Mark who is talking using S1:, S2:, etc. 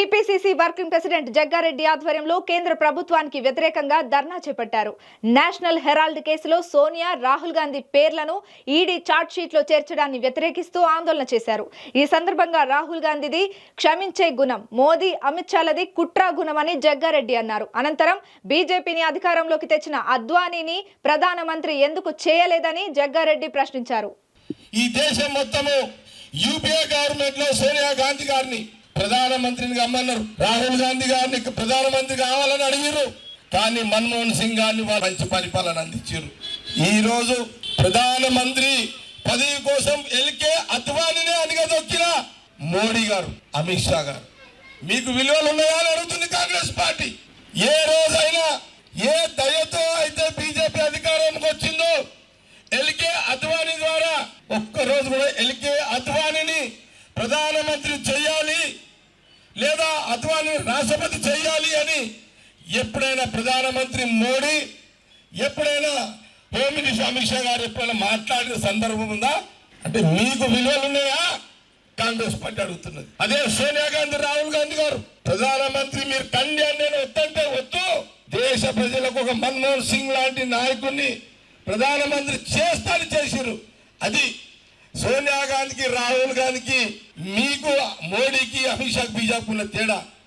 S1: TPCC working president Jaggareddy ఆధ్వర్యంలో కేంద్ర ప్రభుత్వానికి వ్యతిరేకంగా ధర్నా చేపట్టారు. నేషనల్ హెరాల్డ్ కేసులో సోనియా రాహుల్ గాంధీ పేర్లను ఈడీ చార్ట్ చేర్చడాన్ని వ్యతిరేకిస్తూ ఆందోళన చేశారు. ఈ సందర్భంగా రాహుల్ గాంధీది క్షమించే గుణం మోదీ అమిత్ షాలది కుట్రా గుణమని జగ్గారెడ్డి అన్నారు. అనంతరం బీజేపీని అధికారంలోకి తెచ్చిన అద్వానీని ప్రధానమంత్రి ఎందుకు చేయలేదని జగ్గారెడ్డి ప్రశ్నించారు.
S2: ఈ దేశం మొత్తము యూపీఏ గవర్నమెంట్లో సోనియా గాంధీ గారిని ప్రధానమంత్రిని కమ్మన్నారు రాహుల్ గాంధీ గారిని ప్రధానమంత్రి కావాలని అడిగారు కానీ మన్మోహన్ సింగ్ గారిని వాళ్ళు మంచి పరిపాలన అందించారు ఈ రోజు ప్రధానమంత్రి పదవి కోసం ఎల్కే అద్వానినే అణిగదొక్కిన మోడీ గారు అమిత్ షా గారు. మీకు విలువలు ఉన్నాయా అని అడుగుతుంది కాంగ్రెస్ పార్టీ. ఏ రోజైనా ఏ దయతో అయితే బీజేపీ అధికారానికి వచ్చిందో ఎల్కే అద్వానీ ద్వారా ఒక్క రోజు కూడా ఎల్కే అద్వానీని ప్రధానమంత్రి చేయాలి అద్వానీ రాష్ట్రపతి చేయాలి అని ఎప్పుడైనా ప్రధానమంత్రి మోడీ ఎప్పుడైనా హోమ్ మినిస్టర్ అమిత్ షా గారు ఎప్పుడైనా మాట్లాడిన సందర్భం ఉందా? అంటే మీకు విలువలు ఉన్నాయా? కాంగ్రెస్ పార్టీ అడుగుతున్నది. అదే సోనియా గాంధీ రాహుల్ గాంధీ గారు. ప్రధానమంత్రి మీరు కండి అని నేను వద్దంటే వద్దు. దేశ ప్రజలకు ఒక మన్మోహన్ సింగ్ లాంటి నాయకుడిని ప్రధానమంత్రి చేస్తాను చేసిరు అది సోనియా గాంధీకి రాహుల్ గాంధీకి మీకు మోడీకి అమిత్ షాకి బీజాపు ఉన్న తేడా?